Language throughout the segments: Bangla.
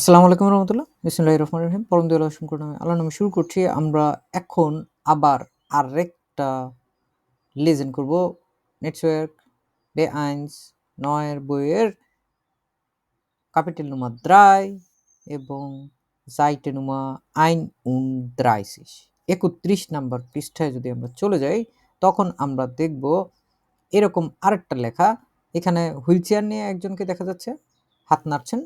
আসসালামু আলাইকুম রহমতুল্লাহ। বিসমুল্লাহ রহমান রহিম। পরম দয়াল অসীম করুণাময় আল্লাহ নামে শুরু করছি। আমরা এখন আবার আরেকটা লেজেন করব। নেটওয়ার্ক বে আইনস নয়ের বইয়ের কাপিটেল নুমা দ্রাই এবং জাইটে নুমা আইন উন দ্রাইসিস একত্রিশ নাম্বার পৃষ্ঠায় যদি আমরা চলে যাই, তখন আমরা দেখব এরকম আরেকটা লেখা। এখানে হুইল চেয়ার নিয়ে একজনকে দেখা যাচ্ছে। হাত নাড়ছেন।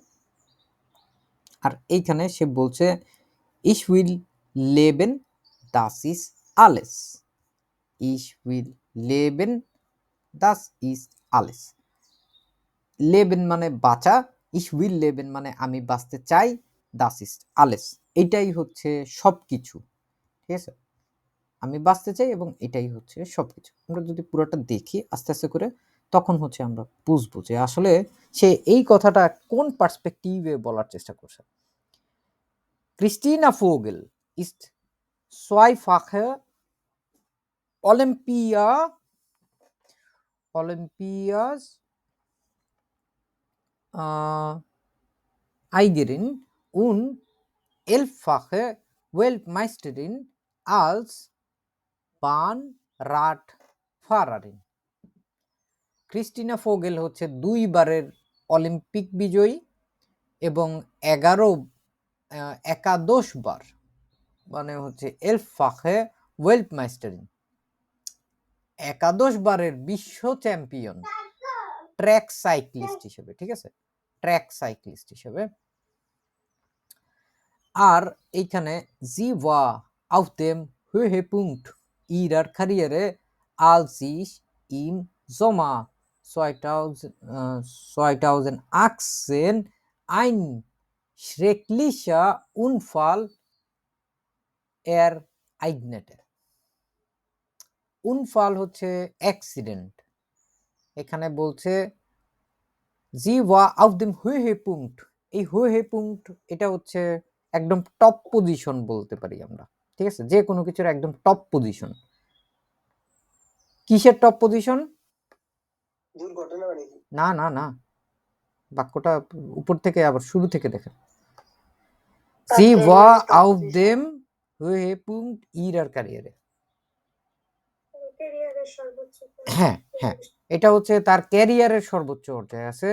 আর এইখানে সে বলছে ইস উইল লেবেন দাস ইস আলেস ইস উইল লেবেন দাস ইস আলেস লেবেন মানে বাঁচা ইস উইল লেবেন মানে আমি বাঁচতে চাই দাস ইস আলেস এটাই হচ্ছে সব কিছু ঠিক আছে? আমি বাঁচতে চাই এবং এটাই হচ্ছে সব কিছু আমরা যদি পুরোটা দেখি আস্তে আস্তে করে, তখন হচ্ছে আমরা বুঝব যে আসলে সে এই কথাটা কোন পার্সপেক্টিভে বলার চেষ্টা করছে। ক্রিস্টিনা ফোগেল ist zweifache Olympia Olympias äh, Eigerin und elffache Weltmeisterin als Bahnradfahrerin Kristina Fogel হচ্ছে দুইবারের অলিম্পিক বিজয়ী এবং এগারো একাদশ বার মানে হচ্ছে এলফাখে ওয়েল্ট মাইস্টারিং একাদশ বারের বিশ্ব চ্যাম্পিয়ন ট্র্যাক সাইক্লিস্ট হিসেবে ঠিক আছে? ট্র্যাক সাইক্লিস্ট হিসেবে। আর এইখানে জি ওয়া auf dem Höhepunkt ihrer Karriere als sich im Sommer 2000, äh, 2018 ein schrecklicher Unfall ereignete. উনফাল হচ্ছে অ্যাক্সিডেন্ট এখানে বলছে জি ওয়া আউট দেম হুয়ে হে পুংট। এই হুয়ে হে পুংট এটা হচ্ছে একদম টপ পজিশন বলতে পারি আমরা ঠিক আছে? যে কোনো কিছুর একদম টপ পজিশন কিসের টপ পজিশন মানে না না না। বাক্যটা উপর থেকে আবার শুরু থেকে দেখেন। সি ওয়া career top আউট position। দেম হুয়ে হ্যাঁ হ্যাঁ এটা হচ্ছে তার ক্যারিয়ারের সর্বোচ্চ পর্যায়ে আছে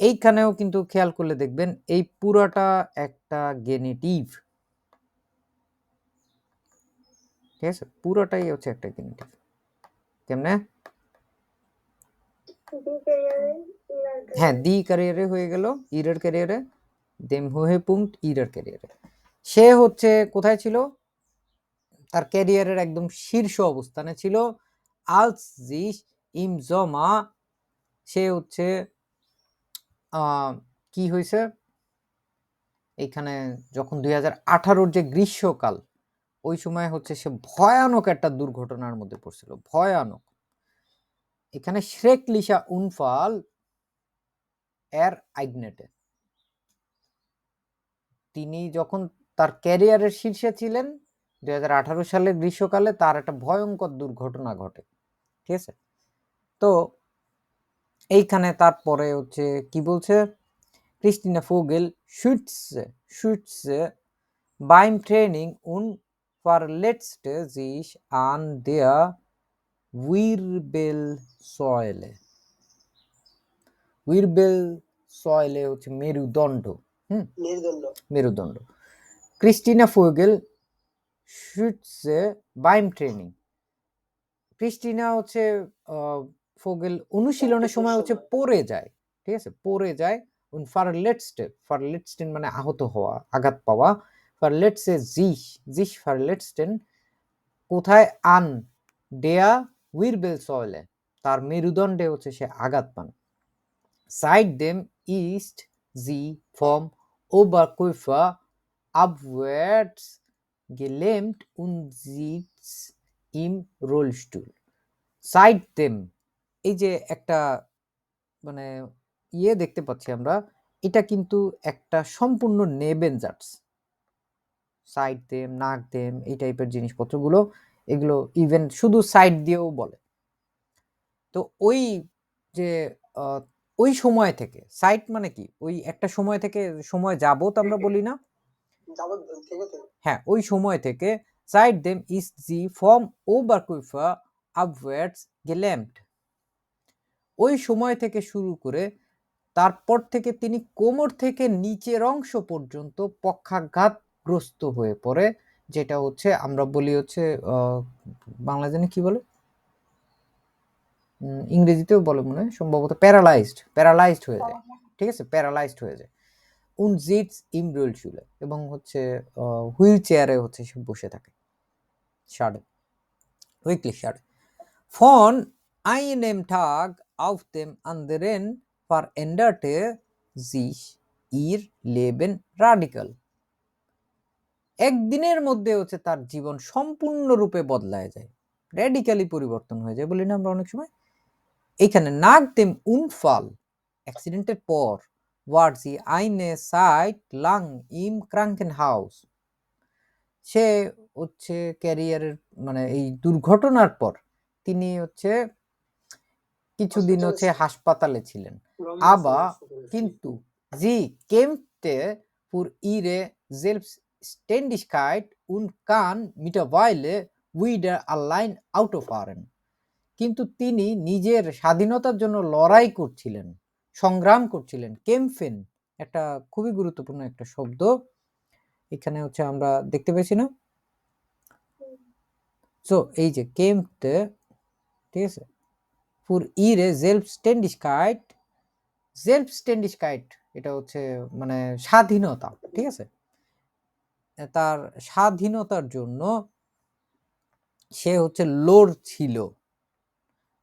এইখানেও কিন্তু খেয়াল করলে দেখবেন এই পুরাটা একটা গেনেটিভ ঠিক আছে পুরোটাই হচ্ছে একটা গেনেটিভ কেমনে হ্যাঁ দি ক্যারিয়ারে হয়ে গেল ইরার ক্যারিয়ারে দেম হোহে পুংট ইরার ক্যারিয়ারে। সে হচ্ছে কোথায় ছিল? তার ক্যারিয়ারের একদম শীর্ষ অবস্থানে ছিল আলস জিস ইম জমা সে হচ্ছে কি হয়েছে এইখানে যখন দুই হাজার আঠারোর যে গ্রীষ্মকাল, ওই সময় হচ্ছে সে ভয়ানক একটা দুর্ঘটনার মধ্যে পড়ছিল, ভয়ানক। এখানে শ্রেক লিসা উনফাল এর আইগনেটে। তিনি যখন তার ক্যারিয়ারের শীর্ষে ছিলেন দুই হাজার সালের গ্রীষ্মকালে তার একটা ভয়ঙ্কর দুর্ঘটনা ঘটে, ঠিক আছে? তো এইখানে তারপরে হচ্ছে কি বলছে? ক্রিস্টিনা ফোগেল ট্রেনিং উন beim Training und আন দেয়া উইরবেল সয়েলে উইরবেল সয়েলে হচ্ছে মেরুদণ্ড। মেরুদন্ড ক্রিস্টিনা ফুগেল শুটসে বাইম ট্রেনিং। ক্রিস্টিনা হচ্ছে ফোগেল অনুশীলনের সময় হচ্ছে পড়ে যায় ঠিক আছে? পড়ে যায় উন ফার লেট স্টেপ ফার লেট স্টেন মানে আহত হওয়া আঘাত পাওয়া। ফার লেটস এ জিস জিস ফার লেট স্টেন কোথায়? আন ডেয়া উইরবেল সয়েলে তার মেরুদণ্ডে হচ্ছে সে আঘাত পান। সাইড দেম ইস্ট জি ফর্ম Oberkörper abwärts gelähmt und sitzt im Rollstuhl. Seitdem এই যে একটা মানে ইয়ে দেখতে পাচ্ছি আমরা, এটা কিন্তু একটা সম্পূর্ণ নেবেনজার্স সাইড দেম নাক দেম এই টাইপের জিনিসপত্রগুলো, এগুলো ইভেন শুধু সাইড দিয়েও বলে। তো ওই যে ওই সময় থেকে সাইট মানে কি? ওই একটা সময় থেকে সময় যাবত আমরা বলি না? হ্যাঁ ওই সময় থেকে সাইট দেম ইস জি ফর্ম ও ওভারকুইফা আপওয়ার্ডস গেল্যাম্পড ওই সময় থেকে শুরু করে তারপর থেকে তিনি কোমর থেকে নিচের অংশ পর্যন্ত পক্ষাঘাতগ্রস্ত হয়ে পড়ে যেটা হচ্ছে আমরা বলি হচ্ছে বাংলা জানি কি বলে? ইংরেজিতেও বলে মনে হয় সম্ভবত প্যারালাইজড প্যারালাইজড হয়ে যায়। ঠিক আছে? প্যারালাইজড হয়ে যায়। উন জিটস ইমরুল শুলে এবং হচ্ছে হুইল চেয়ারে হচ্ছে সে বসে থাকে। Schade. Wirklich schade. Von einem Tag auf dem anderen veränderte sich ihr Leben radikal. একদিনের মধ্যে হচ্ছে তার জীবন সম্পূর্ণরূপে বদলায় যায়। র্যাডিক্যালি পরিবর্তন হয়ে যায় বলি না আমরা অনেক সময়? এখানে নাগ দেম উনফাল অ্যাক্সিডেন্টের পর ওয়ার্ড সি আইনে সাইট লাং ইম ক্রাঙ্কেন হাউস সে হচ্ছে ক্যারিয়ারের মানে এই দুর্ঘটনার পর তিনি হচ্ছে কিছুদিন হচ্ছে হাসপাতালে ছিলেন। Aber কিন্তু sie kämpfte für ihre Selbstständigkeit und kann mittlerweile wieder আউট অফ fahren. কিন্তু তিনি নিজের স্বাধীনতার জন্য লড়াই করছিলেন, সংগ্রাম করছিলেন। কেমফেন একটা খুবই গুরুত্বপূর্ণ একটা শব্দ। এখানে হচ্ছে আমরা দেখতে পেয়েছি না? সো এই যে কেমতে ঠিক আছে? ফুর ইরে সেলফস্ট্যান্ডিশকাইট সেলফস্ট্যান্ডিশকাইট এটা হচ্ছে মানে স্বাধীনতা, ঠিক আছে? তার স্বাধীনতার জন্য সে হচ্ছে লোর ছিল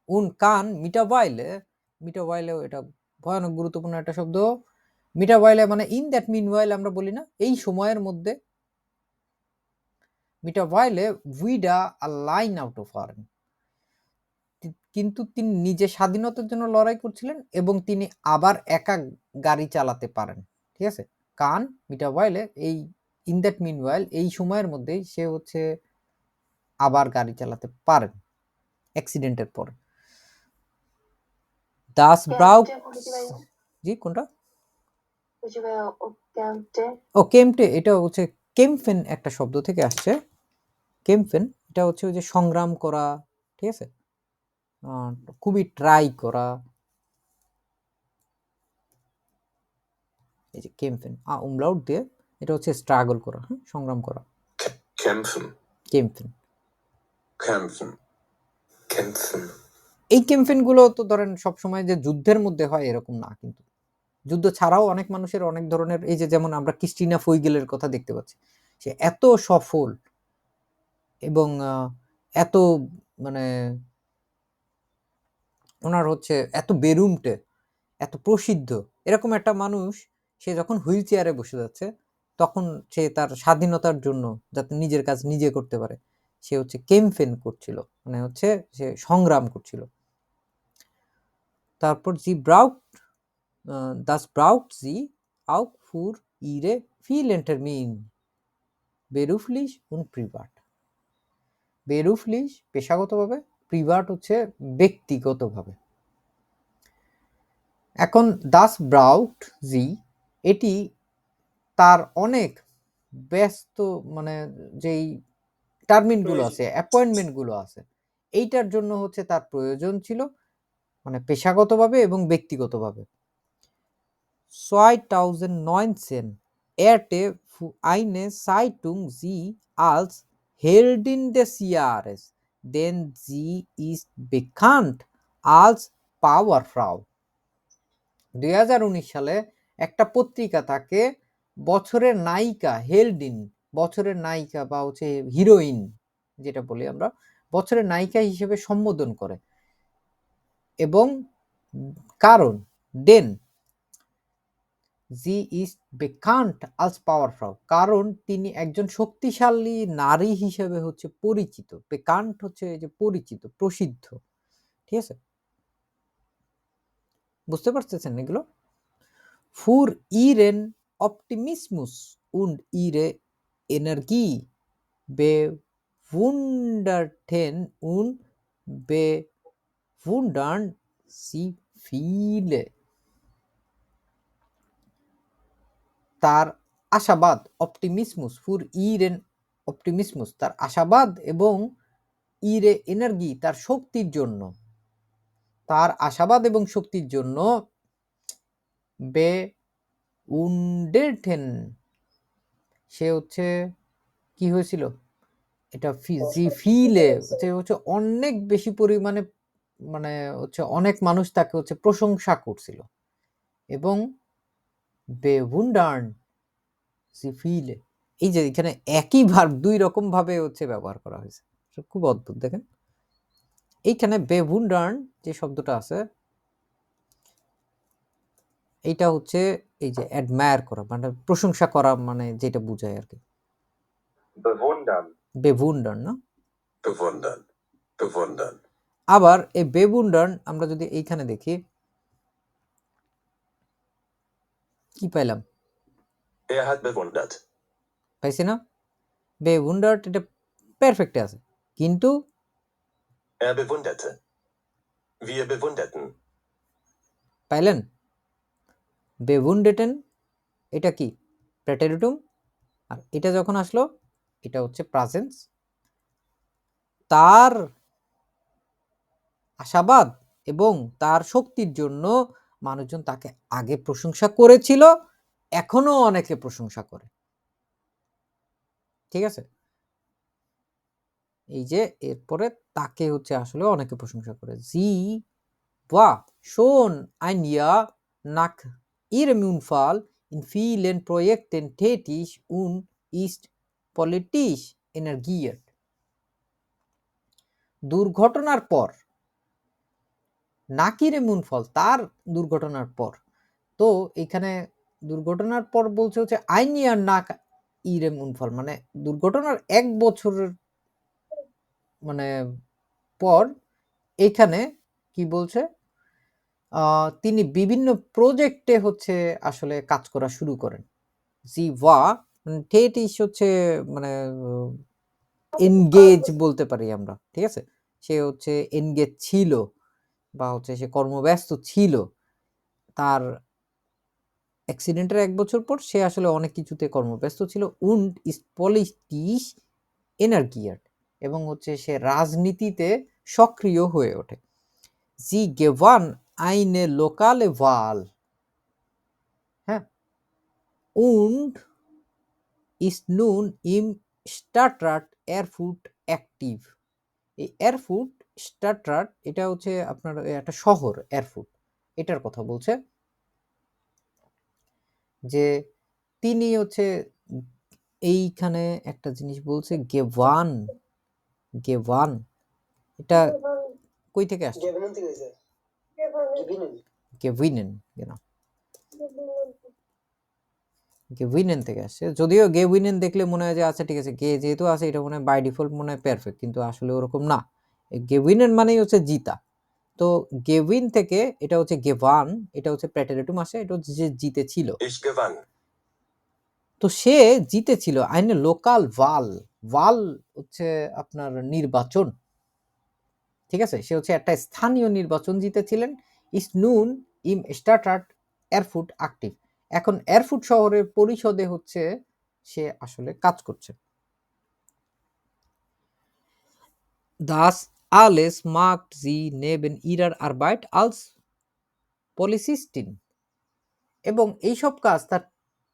উন কান মিটাবাইলে মিটাবাইলেও এটা ভয়ানক গুরুত্বপূর্ণ একটা শব্দ। মিটাবাইলে মানে ইন দ্যাট মিন ওয়াইল আমরা বলি না, এই সময়ের মধ্যে মিটাবাইলে উইডা আ লাইন আউট অফ আর্ন কিন্তু তিনি নিজে স্বাধীনতার জন্য লড়াই করছিলেন এবং তিনি আবার একা গাড়ি চালাতে পারেন, ঠিক আছে? কান মিটাবাইলে এই ইন দ্যাট মিন ওয়াইল এই সময়ের মধ্যেই সে হচ্ছে আবার গাড়ি চালাতে পারেন, অ্যাক্সিডেন্টের পরে। দাস ব্রাউ জি কোনটা? ও কেমটে এটা হচ্ছে কেমফেন একটা শব্দ থেকে আসছে। কেমফেন এটা হচ্ছে ওই যে সংগ্রাম করা ঠিক আছে? খুবই ট্রাই করা। এই যে কেমফেন আ উমলাউট দিয়ে এটা হচ্ছে স্ট্রাগল করা হ্যাঁ সংগ্রাম করা। Kämpfen. কেমফেন। Kämpfen. Kämpfen. এই ক্যাম্পেইনগুলো তো ধরেন সবসময় যে যুদ্ধের মধ্যে হয় এরকম না কিন্তু। যুদ্ধ ছাড়াও অনেক মানুষের অনেক ধরনের এই যে যেমন আমরা ক্রিস্টিনা ফইগেলের কথা দেখতে পাচ্ছি, সে এত সফল এবং এত মানে ওনার হচ্ছে এত বেরুমটে, এত প্রসিদ্ধ। এরকম একটা মানুষ, সে যখন হুইল চেয়ারে বসে যাচ্ছে, তখন সে তার স্বাধীনতার জন্য যাতে নিজের কাজ নিজে করতে পারে, সে হচ্ছে কেমফেন করছিল। মানে হচ্ছে সে সংগ্রাম করছিল। তারপর জি ব্রাউট das braucht sie auch für ihre vielen Termine beruflich উন privat beruflich পেশাগতভাবে প্রিভাট হচ্ছে ব্যক্তিগতভাবে। এখন দাস ব্রাউট জি এটি তার অনেক ব্যস্ত মানে যেই টার্মিনগুলো আছে অ্যাপয়েন্টমেন্টগুলো আছে এইটার জন্য হচ্ছে তার প্রয়োজন ছিল। মানে পেশাগতভাবে এবং ব্যক্তিগতভাবে 2019 ehrte für eine Zeitung sie als Heldin des Jahres, denn sie ist bekannt als Powerfrau. দুই সালে একটা পত্রিকা তাকে বছরের নায়িকা হেলডিন বছরের নায়িকা বা হচ্ছে হিরোইন যেটা বলি আমরা বছরের নায়িকা হিসেবে সম্বোধন করে এবং কারণ দেন জি ইজ বেকান্ট আলস পাওয়ারফুল কারণ, তিনি একজন শক্তিশালী নারী হিসেবে হচ্ছে পরিচিত। বেকান্ট হচ্ছে যে পরিচিত, প্রসিদ্ধ। ঠিক আছে? বুঝতে পারতেছেন এগুলো? ফুর ইরেন অপটিমিসমুস উন্ড ইরে এনার্জি বে wunderten und wouldn't she feel? তার আশাবাদ অপটিমিসমুস ফুর ইরেন অপটিমিসমুস তার আশাবাদ এবং ইরে এনার্জি তার শক্তির জন্য। তার আশাবাদ এবং শক্তির জন্য বে উন্ডেটেন সে হচ্ছে কি হয়েছিল? এটা ফি জি, ফিলে। হচ্ছে অনেক বেশি পরিমাণে মানে হচ্ছে অনেক মানুষ তাকে হচ্ছে প্রশংসা করছিল এবং বেভুন্ডার্ন জি ফিলে এই যে এখানে একই ভার্ব দুই রকম ভাবে হচ্ছে ব্যবহার করা হয়েছে খুব অদ্ভুত দেখেন এইখানে বেভুন্ডার্ন যে শব্দটা আছে এইটা হচ্ছে এই যে অ্যাডমায়ার করা মানে প্রশংসা করা মানে যেটা বোঝায় আর কি Bewundern. বেভুন্ডার্ন না Bewundern. Bewundern. আবার এই বেবুন্ডার্ন আমরা যদি এইখানে দেখি কি পাইলাম. পাইছি না? বেবুন্ডার্ট এটা পারফেক্টে আছে। কিন্তু পাইলেন? বেবুন্ডেটেন এটা কি? প্রেটেরিটুম আর এটা যখন আসলো এটা হচ্ছে প্রাজেন্স তার আশাবাদ এবং তার শক্তির জন্য মানুষজন তাকে আগে প্রশংসা করেছিল এখনও অনেকে প্রশংসা করে। ঠিক আছে? এই যে এরপরে তাকে হচ্ছে আসলে অনেকে প্রশংসা করে। জি schon ein Jahr nach ihrem Unfall in vielen Projekten tätig und ist politisch engagiert. দুর্ঘটনার পর নাকিরে মুনফল তার দুর্ঘটনার পর। তো এখানে দুর্ঘটনার পর বলছে হচ্ছে আইনিয়ার নাক ইরে মুনফল মানে দুর্ঘটনার এক বছরের মানে পর এখানে কি বলছে? আহ, তিনি বিভিন্ন প্রজেক্টে হচ্ছে আসলে কাজ করা শুরু করেন। জি ওয়া টেটিস হচ্ছে মানে এনগেজ বলতে পারি আমরা ঠিক আছে? সে হচ্ছে এনগেজ ছিল। বা হচ্ছে সে কর্মব্যস্ত ছিল, তার অ্যাক্সিডেন্টের এক বছর পর সে আসলে অনেক কিছুতে কর্মব্যস্ত ছিল উন্ড ইস পলিটিস এনার্গিয়ার্ড এবং হচ্ছে সে রাজনীতিতে সক্রিয় হয়ে ওঠে। জি গেভান আইনে লোকালে ওয়াল হ্যাঁ? und ist নুন ইম Stadtrat Erfurt অ্যাক্টিভ। এই এয়ারফুট স্টাডরাট এটা হচ্ছে আপনার একটা শহর এয়ারফুট এটার কথা বলছে। যে তিনি হচ্ছে এইখানে একটা জিনিস বলছে গেভান গেভান এটা কই থেকে আসছে? গেভিনেন গেভিনেন। থেকে আসছে। যদিও গেভিনেন দেখলে মনে হয় যে আচ্ছা ঠিক আছে গে যেহেতু আছে এটা মনে হয় বাই ডিফল্ট মনে হয় পারফেক্ট কিন্তু আসলে ওরকম না। এই গেভিনেন মানেই হচ্ছে জিতা। তো গেভিন থেকে এটা হচ্ছে গেভান এটা হচ্ছে প্রেটারেটুম আসে এটা হচ্ছে যে জিতেছিল। তো সে জিতেছিল আইনে লোকাল ওয়াল ওয়াল হচ্ছে আপনার নির্বাচন। ঠিক আছে? সে হচ্ছে একটা স্থানীয় নির্বাচন জিতেছিলেন। ইস নুন ইম স্টার্টার্ট এয়ারফুট অ্যাক্টিভ। এখন এয়ারফুট শহরের পরিষদে হচ্ছে সে আসলে কাজ করছে। Das alles macht sie neben ihrer Arbeit als Polizistin এবং এইসব কাজ তার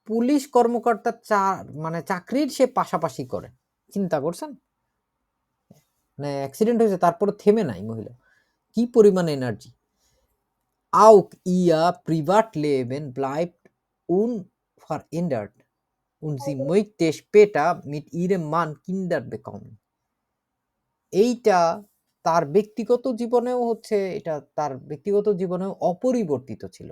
পুলিশ কর্মকর্তার চা মানে চাকরির সে পাশাপাশি করে চিন্তা করছেন মানে অ্যাক্সিডেন্ট হয়েছে তারপরে থেমে নাই মহিলা কি পরিমাণ energy Auch ihr Privatleben bleibt unverändert und sie möchte später mit ihrem Mann Kinder bekommen. এইটা তার ব্যক্তিগত জীবনেও হচ্ছে এটা তার ব্যক্তিগত জীবনেও অপরিবর্তিত ছিল।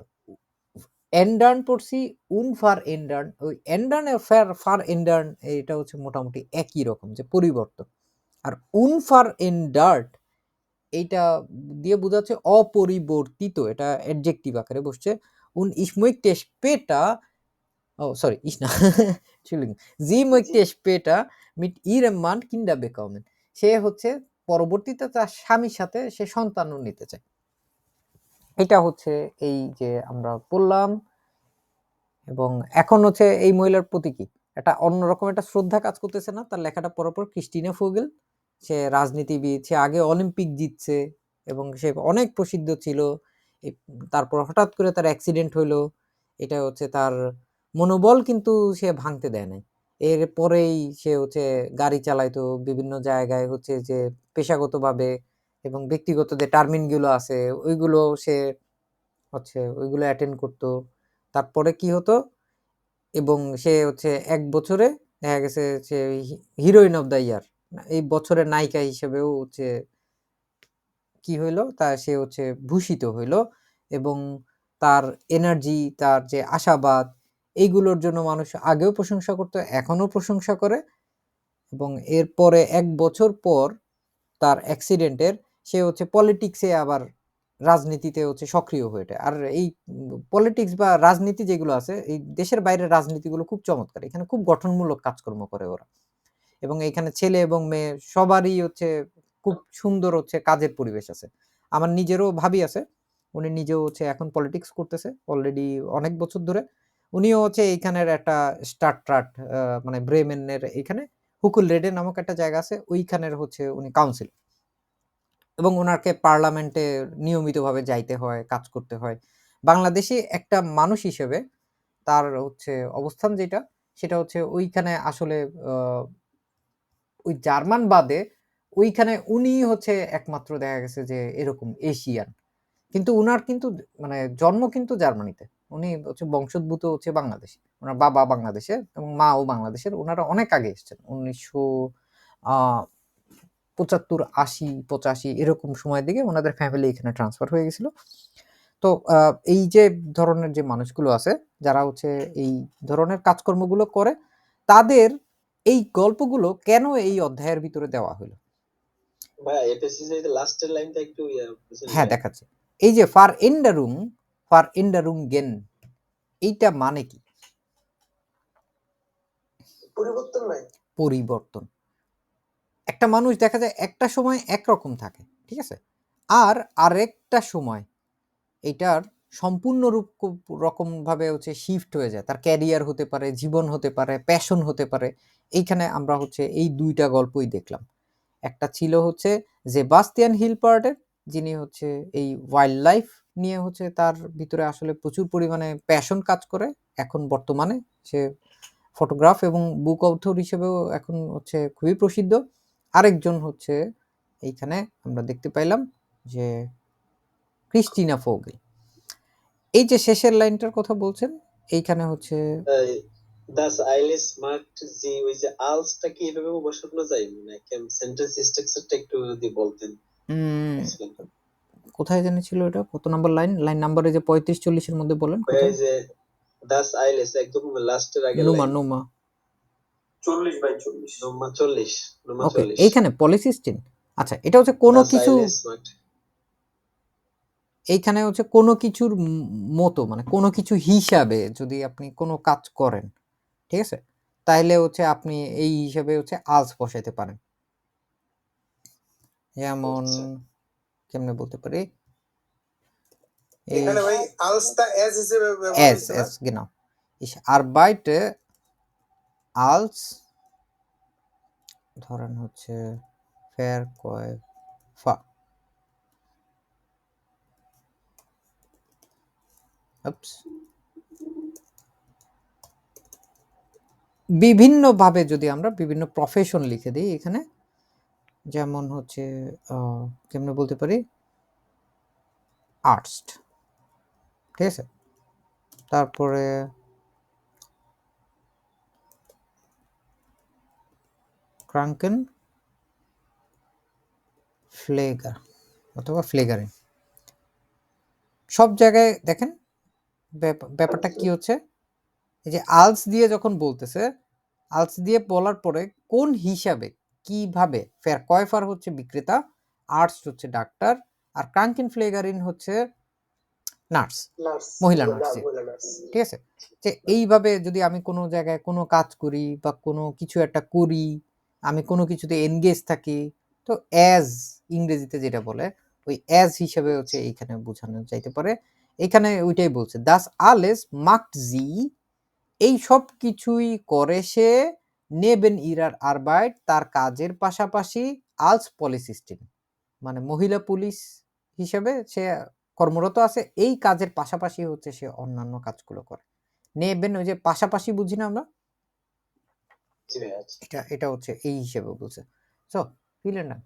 এন্ডার্ন পড়ছি উন ফার এন্ডার্ন ওই এন্ডার্ন ফার ফার এন্ডার্ন এটা হচ্ছে মোটামুটি একই রকম যে পরিবর্তন। আর উন ফার এন্ডার্ট এইটা দিয়ে বোঝাচ্ছে অপরিবর্তিত, এটা অ্যাডজেক্টিভ আকারে বসছে। উন möchte später ও সরি ich না sie möchte später mit ihrem Mann Kinder bekommen সে হচ্ছে পরবর্তীতে তার স্বামীর সাথে সে সন্তানও নিতে চায়। এটা হচ্ছে এই যে আমরা বললাম এবং এখন হচ্ছে এই মহিলার প্রতি কি? একটা অন্যরকম একটা শ্রদ্ধা কাজ করতেছে না? তার লেখাটা পড়ার পর ক্রিস্টিনা ফোগেল, সে রাজনীতিবিদ, সে আগে অলিম্পিক জিতছে এবং সে অনেক প্রসিদ্ধ ছিল। তারপর হঠাৎ করে তার অ্যাক্সিডেন্ট হইল। এটা হচ্ছে তার মনোবল কিন্তু সে ভাঙতে দেয় নাই। এর পরেই সে হচ্ছে গাড়ি চালাইতো বিভিন্ন জায়গায় হচ্ছে যে পেশাগতভাবে এবং ব্যক্তিগত যে টার্মিনগুলো আছে, ওইগুলো সে হচ্ছে ওইগুলো অ্যাটেন্ড করতো। তারপরে কি হতো? এবং সে হচ্ছে এক বছরে দেখা গেছে সে হিরোইন অফ দ্য ইয়ার এই বছরের নায়িকা হিসেবেও হচ্ছে কি হইল? তা সে হচ্ছে ভূষিত হইল এবং তার এনার্জি তার যে আশাবাদ এইগুলোর জন্য মানুষ আগেও প্রশংসা করতো এখনও প্রশংসা করে এবং এরপরে এক বছর পর তার অ্যাক্সিডেন্টের সে হচ্ছে পলিটিক্সে আবার রাজনীতিতে হচ্ছে সক্রিয় হয়ে ওঠে। আর এই পলিটিক্স বা রাজনীতি যেগুলো আছে, এই দেশের বাইরের রাজনীতিগুলো খুব চমৎকার, এখানে খুব গঠনমূলক কাজকর্ম করে ওরা। এবং এখানে ছেলে এবং মেয়ে সবারই হচ্ছে খুব সুন্দর হচ্ছে কাজের পরিবেশ আছে। আমার নিজেরও ভাবি আছে, উনি নিজেও হচ্ছে এখন পলিটিক্স করতেছে অলরেডি অনেক বছর ধরে। উনিও হচ্ছে এইখানের একটা স্টার্ট ট্রাট মানে ব্রেমেনের এখানে, হুকুল রেডে নামক একটা জায়গা আছে, ওইখানের হচ্ছে উনি কাউন্সিল এবং ওনাকে পার্লামেন্টে নিয়মিতভাবে যাইতে হয়, কাজ করতে হয়। বাংলাদেশে একটা মানুষ হিসেবে তার হচ্ছে অবস্থান যেটা, সেটা হচ্ছে ওইখানে আসলে ওই জার্মান বাদে ওইখানে উনি হচ্ছে একমাত্র দেখা গেছে যে এরকম এশিয়ান। কিন্তু উনার কিন্তু মানে জন্ম কিন্তু জার্মানিতে। উনি হচ্ছে বংশোদ্ভূত হচ্ছে বাংলাদেশ। ওনার বাবা বাংলাদেশের এবং মাও বাংলাদেশের। ওনারা অনেক আগে এসেছেন। উনিশশো পঁচাত্তর আশি পঁচাশি এরকম সময়ের দিকে ওনাদের ফ্যামিলি এখানে ট্রান্সফার হয়ে গেছিল। তো এই যে ধরনের যে মানুষগুলো আছে যারা হচ্ছে এই ধরনের কাজকর্মগুলো করে তাদের এই গল্পগুলো কেন এই অধ্যায়ের ভিতরে দেওয়া হলো? ইয়া হ্যাঁ দেখাচ্ছে। এই যে ফার এন্ডারুং ফার এন্ডারুং গেন এইটা মানে কি? পরিবর্তন নাই। পরিবর্তন। একটা মানুষ দেখা যায় একটা সময় একরকম থাকে ঠিক আছে? আর আরেকটা সময় এটার সম্পূর্ণ রূপ রকম ভাবে হচ্ছে শিফট হয়ে যায়। তার ক্যারিয়ার হতে পারে জীবন হতে পারে প্যাশন হতে পারে। এইখানে আমরা হচ্ছে এই দুইটা গল্পই দেখলাম। একটা ছিল হচ্ছে যে বাস্তিয়ান হিল পার্টের যিনি হচ্ছে এই ওয়াইল্ড লাইফ নিয়ে হচ্ছে তার ভিতরে আসলে প্রচুর পরিমাণে প্যাশন কাজ করে। এখন বর্তমানে সে ফটোগ্রাফ এবং বুক অথর হিসেবেও এখন হচ্ছে খুবই প্রসিদ্ধ। আরেকজন হচ্ছে এইখানে আমরা দেখতে পাইলাম যে ক্রিস্টিনা ফোগেল। এই যে শেষের লাইনটার কথা বলছেন এইখানে হচ্ছে দাস আইলেস মার্কড জি ওই যে আলসটা কি এভাবে বসানো যায়? মানে কেম সেন্টেন্স স্ট্রাকচারটা একটু যদি বলতেন। কোথায় জানি ছিল এটা? কত নাম্বার লাইন? লাইন নাম্বারে যে পঁয়ত্রিশ চল্লিশের মধ্যে বলেন কোথায় যে দাস আইলেস একদম লাস্টের আগে নুমা নুমা। চল্লিশ বাই চল্লিশ। নোমা চল্লিশ নোমা ওকে চল্লিশ। এইখানে পলিসিস্টিন আচ্ছা এটা হচ্ছে কোনো কিছু এইখানে হচ্ছে কোনো কিছুর মতো মানে কোনো কিছু হিসাবে যদি আপনি কোনো কাজ করেন ঠিক আছে? তাইলে হচ্ছে আপনি এই হিসাবে হচ্ছে আজ বসাইতে পারেন। যেমন আচ্ছা। কেমনে বলতে পারি এখানে ভাই আলসটা এজ হিসেবে এস? এস genau ich arbeite als ধরেন হচ্ছে Verkäufer Ups. বিভিন্নভাবে যদি আমরা বিভিন্ন প্রফেশন লিখে দিই এখানে যেমন হচ্ছে কেমনে বলতে পারি? আর্টস ঠিক আছে? তারপরে ক্রাঙ্কেন ফ্লেগার অথবা ফ্লেগারিং সব জায়গায় দেখেন, ব্যাপ- ব্যাপারটা কি হচ্ছে? এই যে আলস দিয়ে যখন বলতেছে, আলস দিয়ে বলার পরে কোন হিসাবে কীভাবে? ফের কয়ফার হচ্ছে বিক্রেতা আর্টস হচ্ছে ডাক্তার আর ক্রাঙ্কিন ফ্লেগারিন হচ্ছে নার্স মহিলা নার্স, ঠিক আছে? যে এইভাবে যদি আমি কোনো জায়গায় কোনো কাজ করি বা কোনো কিছু একটা করি আমি কোনো কিছুতে এনগেজ থাকি তো অ্যাজ ইংরেজিতে যেটা বলে ওই অ্যাজ হিসেবে হচ্ছে এইখানে বোঝানো যাইতে পারে। এখানে ওইটাই বলছে দাস আলেস মাক্ট জি এই সব কিছুই করে সে নেবেন ইরার আরবাইট তার কাজের পাশাপাশি আলস পলিসিস্টিন মানে মহিলা পুলিশ হিসেবে সে কর্মরত আছে এই কাজের পাশাপাশি হচ্ছে সে অন্যান্য কাজগুলো করে। নেবেন ওই যে পাশাপাশি বুঝি না আমরা? এটা এটা হচ্ছে এই হিসেবে বলছে। সো ফিলেন না